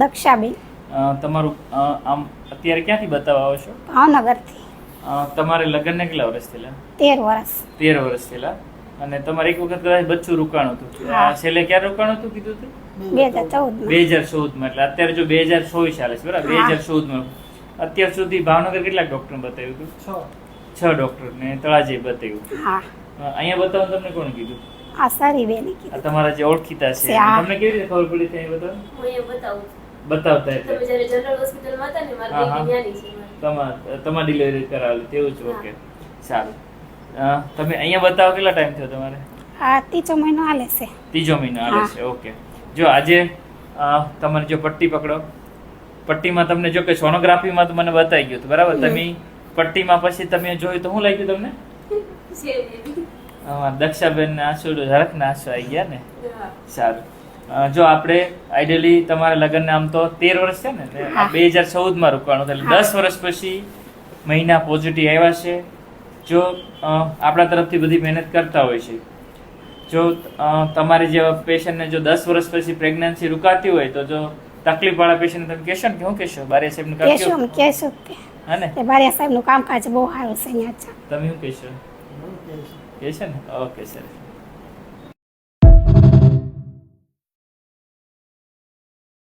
દક્ષાબેન. તમારું આમ અત્યારે ક્યાંથી બતાવવા આવો છો? ભાવનગરથી. તમારે લગ્નને કેટલા વર્ષ થયેલા? તેર વર્ષ. તેર વર્ષ થયેલા. અને તમારે એક વખત કદાચ બચ્ચું રોકાણ હતું. છેલ્લે ક્યારે રોકાણ હતું કીધું હતું? બે હજાર ચૌદમાં. બે હજાર ચૌદમાં એટલે અત્યારે જો બે હજાર ચોવીસ ચાલે છે બરાબર? બે. હજાર ચૌદમાં. અત્યાર સુધી ભાવનગર કેટલાક ડોક્ટર બતાવ્યું હતું? છ. ડોક્ટર ને તળાજે બતાવ્યું અહીંયા બતાવવાનું તમને કોણ કીધું? આ સારી બેને તમારા જે ઓળખીતા છે તમને કેવી રીતે ખબર પડી ત્યાં બતાવો હું બતાવું બતાવતા તમે જ્યારે જનરલ હોસ્પિટલમાં હતા ને મારી હા, હા. બેબી ન્યાની છે તમાર તમાર ડિલિવરી કરાવેલી તેવું જ ઓકે સારું. તમે અહીંયા બતાવો કેટલા ટાઈમ થયો તમારે? આ ત્રીજો મહિનો આલે છે. ત્રીજો મહિનો આલે છે ઓકે જો આજે તમારે જો પટ્ટી પકડો. પટ્ટીમાં તમને જો કે સોનોગ્રાફીમાં તો મને બતાવી ગયું હતું બરાબર? તમે પટ્ટીમાં પછી તમે જોયું તો શું લાગ્યું તમને? દક્ષાબેન બેબી. અ, દક્ષાબેન ના ઝડકના આંસુ આવી ગયા ને? સારું. જો આપણે આઈડિયલી તમારા લગ્ન આમ તો તેર વર્ષ છે ને બે હજાર ચૌદમાં રોકાણું એટલે હા. દસ વર્ષ પછી મહિના પોઝિટિવ આવ્યા છે. જો આપણા તરફથી બધી મહેનત કરતા હોય છે. જો તમારી જેવા પેશન્ટને જો દસ વર્ષ પછી પ્રેગ્નન્સી રુકાતી હોય તો જો તકલીફવાળા પેશન્ટ તમે કહેશો ને કે શું કહેશો? બારે સાહેબને કામ કહેશો કે. હા ને? તે સાહેબનું કામકાજ બહુ સારું છે તમે શું કહેશો? કહેશો ને? Okay sir.